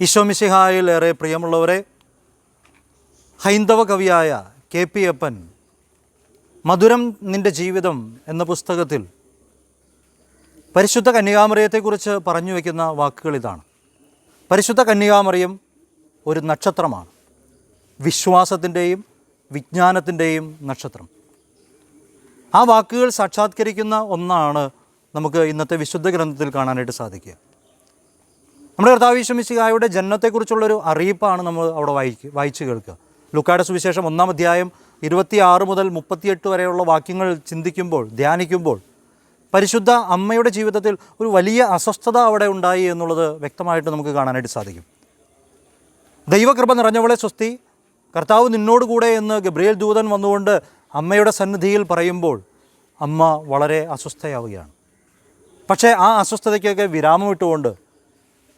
ഈശോമിശിഹായിൽ ഏറെ പ്രിയമുള്ളവരെ ഹൈന്ദവ കവിയായ കെ പി അപ്പൻ മധുരം നിന്റെ ജീവിതം എന്ന പുസ്തകത്തിൽ പരിശുദ്ധ കന്യകാമറിയത്തെക്കുറിച്ച് പറഞ്ഞു വയ്ക്കുന്ന വാക്കുകൾ ഇതാണ്. പരിശുദ്ധ കന്യകാമറിയം ഒരു നക്ഷത്രമാണ്. വിശ്വാസത്തിന്റെയും വിജ്ഞാനത്തിന്റെയും നക്ഷത്രം. ആ വാക്കുകൾ സാക്ഷാത്കരിക്കുന്ന ഒന്നാണ് നമുക്ക് ഇന്നത്തെ വിശുദ്ധ ഗ്രന്ഥത്തിൽ കാണാനായിട്ട് സാധിക്കുക. നമ്മുടെ കർത്താവിശ്വമിശിഹായുടെ ജന്മത്തെക്കുറിച്ചുള്ളൊരു അറിയിപ്പാണ് നമ്മൾ അവിടെ വായിക്കുക വായിച്ചു കേൾക്കുക. ലുക്കായുടെ സുവിശേഷം ഒന്നാം അധ്യായം ഇരുപത്തിയാറ് മുതൽ മുപ്പത്തിയെട്ട് വരെയുള്ള വാക്യങ്ങൾ ചിന്തിക്കുമ്പോൾ ധ്യാനിക്കുമ്പോൾ പരിശുദ്ധ അമ്മയുടെ ജീവിതത്തിൽ ഒരു വലിയ അസ്വസ്ഥത അവിടെ ഉണ്ടായി എന്നുള്ളത് വ്യക്തമായിട്ട് നമുക്ക് കാണാനായിട്ട് സാധിക്കും. ദൈവകൃപ നിറഞ്ഞവളെ സ്വസ്തി കർത്താവ് നിന്നോടുകൂടെ എന്ന് ഗബ്രിയേൽ ദൂതൻ വന്നുകൊണ്ട് അമ്മയുടെ സന്നിധിയിൽ പറയുമ്പോൾ അമ്മ വളരെ അസ്വസ്ഥയാവുകയാണ്. പക്ഷേ ആ അസ്വസ്ഥതയ്ക്കൊക്കെ വിരാമം ഇട്ടുകൊണ്ട്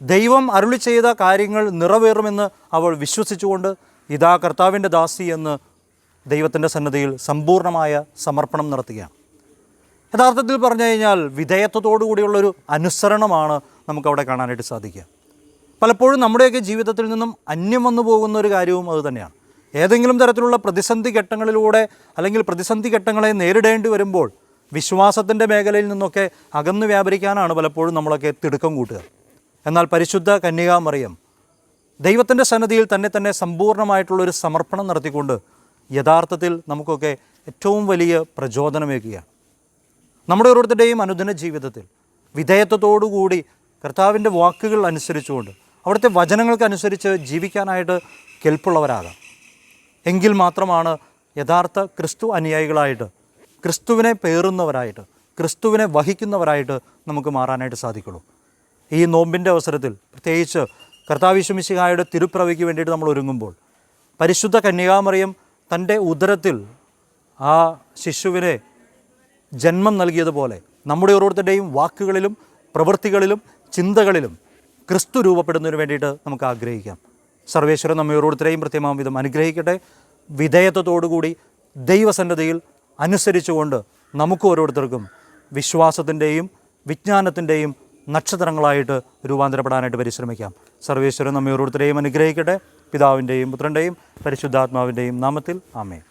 ദൈവം അരുളി ചെയ്ത കാര്യങ്ങൾ നിറവേറുമെന്ന് അവൾ വിശ്വസിച്ചുകൊണ്ട് ഇതാ കർത്താവിന്റെ ദാസി എന്ന് ദൈവത്തിന്റെ സന്നദ്ധിയിൽ സമ്പൂർണമായ സമർപ്പണം നടത്തുകയാണ്. യഥാർത്ഥത്തിൽ പറഞ്ഞു കഴിഞ്ഞാൽ വിധേയത്വത്തോടു കൂടിയുള്ളൊരു അനുസരണമാണ് നമുക്കവിടെ കാണാനായിട്ട് സാധിക്കുക. പലപ്പോഴും നമ്മുടെയൊക്കെ ജീവിതത്തിൽ നിന്നും അന്യം വന്നു പോകുന്ന ഒരു കാര്യവും അത് തന്നെയാണ്. ഏതെങ്കിലും തരത്തിലുള്ള പ്രതിസന്ധി ഘട്ടങ്ങളിലൂടെ അല്ലെങ്കിൽ പ്രതിസന്ധി ഘട്ടങ്ങളെ നേരിടേണ്ടി വരുമ്പോൾ വിശ്വാസത്തിന്റെ മേഖലയിൽ നിന്നൊക്കെ അകന്നു വ്യാപരിക്കാനാണ് പലപ്പോഴും നമ്മളൊക്കെ തിടുക്കം കൂട്ടുക. എന്നാൽ പരിശുദ്ധ കന്യകാമറിയം ദൈവത്തിന്റെ സന്നദ്ധിയിൽ തന്നെ തന്നെ സമ്പൂർണമായിട്ടുള്ളൊരു സമർപ്പണം നടത്തിക്കൊണ്ട് യഥാർത്ഥത്തിൽ നമുക്കൊക്കെ ഏറ്റവും വലിയ പ്രചോദനമേകുകയാണ്. നമ്മുടെ ഓരോരുത്തരുടെയും അനുദിന ജീവിതത്തിൽ വിധേയത്വത്തോടുകൂടി കർത്താവിന്റെ വാക്കുകൾ അനുസരിച്ചുകൊണ്ട് അവിടുത്തെ വചനങ്ങൾക്കനുസരിച്ച് ജീവിക്കാനായിട്ട് കെൽപ്പുള്ളവരാകാം. എങ്കിൽ മാത്രമാണ് യഥാർത്ഥ ക്രിസ്തു അനുയായികളായിട്ട് ക്രിസ്തുവിനെ പേറുന്നവരായിട്ട് ക്രിസ്തുവിനെ വഹിക്കുന്നവരായിട്ട് നമുക്ക് മാറാനായിട്ട് സാധിക്കുള്ളൂ. ഈ നോമ്പിന്റെ അവസരത്തിൽ പ്രത്യേകിച്ച് കർത്താവിശ്വമിശിഹായുടെ തിരുപ്രവയ്ക്ക് വേണ്ടിയിട്ട് നമ്മൾ ഒരുങ്ങുമ്പോൾ പരിശുദ്ധ കന്യകാമറിയം തന്റെ ഉദരത്തിൽ ആ ശിശുവിനെ ജന്മം നൽകിയതുപോലെ നമ്മുടെ ഓരോരുത്തരുടെയും വാക്കുകളിലും പ്രവൃത്തികളിലും ചിന്തകളിലും ക്രിസ്തു രൂപപ്പെടുന്നതിന് വേണ്ടിയിട്ട് നമുക്ക് ആഗ്രഹിക്കാം. സർവേശ്വരൻ നമ്മെ ഓരോരുത്തരെയും പ്രത്യേകം വിധം അനുഗ്രഹിക്കട്ടെ. വിധേയത്വത്തോടുകൂടി ദൈവസന്നദ്ധയിൽ അനുസരിച്ചുകൊണ്ട് നമുക്ക് ഓരോരുത്തർക്കും വിശ്വാസത്തിന്റെയും വിജ്ഞാനത്തിന്റെയും നക്ഷത്രങ്ങളായിട്ട് രൂപാന്തരപ്പെടാനായിട്ട് പരിശ്രമിക്കാം. സർവേശ്വരൻ നമ്മെ ഓരോരുത്തരെയും അനുഗ്രഹിക്കട്ടെ. പിതാവിന്റെയും പുത്രന്റെയും പരിശുദ്ധാത്മാവിന്റെയും നാമത്തിൽ ആമേ